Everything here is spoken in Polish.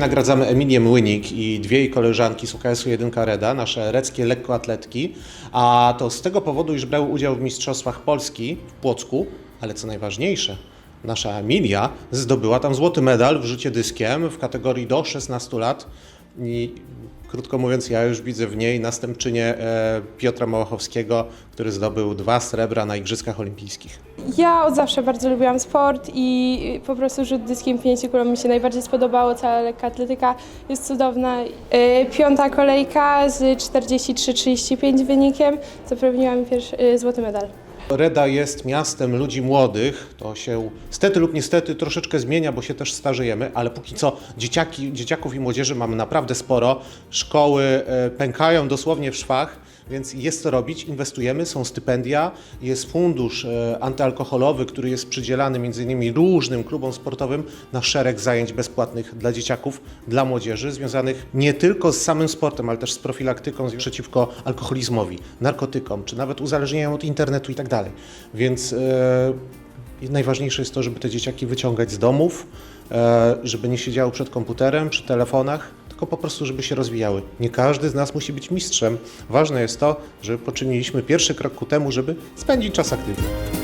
nagradzamy Emilię Młynik i dwie jej koleżanki z UKS-u 1 Reda, nasze reckie lekkoatletki, a to z tego powodu, iż brały udział w Mistrzostwach Polski w Płocku, ale co najważniejsze, nasza Emilia zdobyła tam złoty medal w rzucie dyskiem w kategorii do 16 lat i krótko mówiąc, ja już widzę w niej następczynię e, Piotra Małachowskiego, który zdobył dwa srebra na Igrzyskach Olimpijskich. Ja od zawsze bardzo lubiłam sport i po prostu rzut dyskiem pięciu mi się najbardziej spodobało. Cała lekka atletyka jest cudowna. Yy, Piąta kolejka z 43-35 wynikiem zapewniła mi pierwszy yy, złoty medal. Reda jest miastem ludzi młodych. To się stety lub niestety troszeczkę zmienia, bo się też starzejemy, ale póki co dzieciaki, dzieciaków i młodzieży mamy naprawdę sporo. Szkoły e, pękają dosłownie w szwach, więc jest co robić. Inwestujemy, są stypendia, jest fundusz e, antyalkoholowy, który jest przydzielany między innymi różnym klubom sportowym na szereg zajęć bezpłatnych dla dzieciaków, dla młodzieży, związanych nie tylko z samym sportem, ale też z profilaktyką przeciwko alkoholizmowi, narkotykom, czy nawet uzależnieniom od internetu i tak dalej. Więc e, najważniejsze jest to, żeby te dzieciaki wyciągać z domów, e, żeby nie siedziały przed komputerem, przy telefonach, tylko po prostu, żeby się rozwijały. Nie każdy z nas musi być mistrzem. Ważne jest to, żeby poczyniliśmy pierwszy krok ku temu, żeby spędzić czas aktywnie.